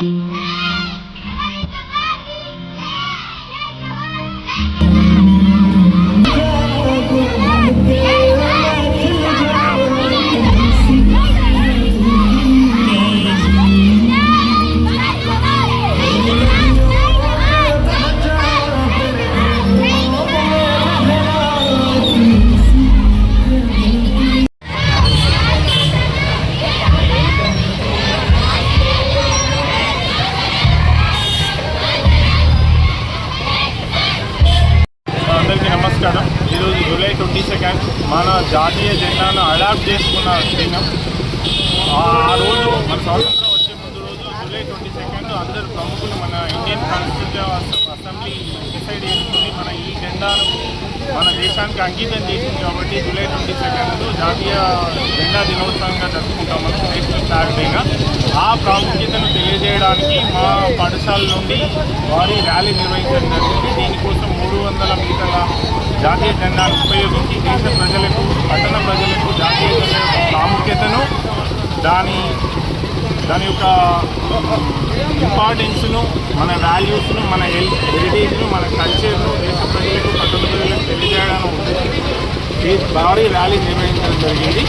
Thank you. Twenty second మన జాతీయ జెండాను అడాప్ట్ చేసుకున్న దినం. ఆ రోజు మన స్వాతంత్రం వచ్చే ముందు రోజు జూలై ట్వంటీ సెకండ్ అందరు ప్రముఖులు మన ఇండియన్ కాన్స్టిట్యూషన్ అసెంబ్లీ డిసైడ్ చేసుకుని మన ఈ జెండాను మన దేశానికి అంకితం చేసింది కాబట్టి జూలై ట్వంటీ సెకండ్ జాతీయ జెండా దినోత్సవంగా జరుపుకుంటాం మనం నేషనల్ సాటర్డేగా ఆ ప్రాముఖ్యతను తెలియజేయడానికి మా పాఠశాల నుండి వారి ర్యాలీ నిర్వహించడం జరిగింది. జెండాను ఉపయోగించి దేశ ప్రజలకు పట్టణ ప్రజలకు జాతీయ ప్రాముఖ్యతను దాని దాని యొక్క ఇంపార్టెన్స్ను మన వాల్యూస్ను మన హెల్త్ హెరిటేజ్ను మన కల్చర్ను దేశ ప్రజలకు పట్టణ ప్రజలకు తెలియజేయడానికి ఈ భారీ ర్యాలీ నిర్వహించారు. జరిగింది.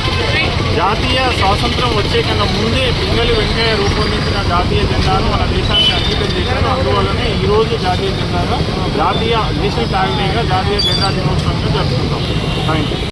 జాతీయ స్వాతంత్రం వచ్చే కన్నా ముందే పింగళి వెంకయ్య రూపొందించిన జాతీయ జెండాను మన దేశానికి అంకితం చేశారు. అందువల్లనే ఈరోజు జాతీయ జెండాగా జాతీయ నేషనల్ ఫ్లాగ్ జాతీయ జెండా దినోత్సవంగా జరుపుకుంటాం. Thank you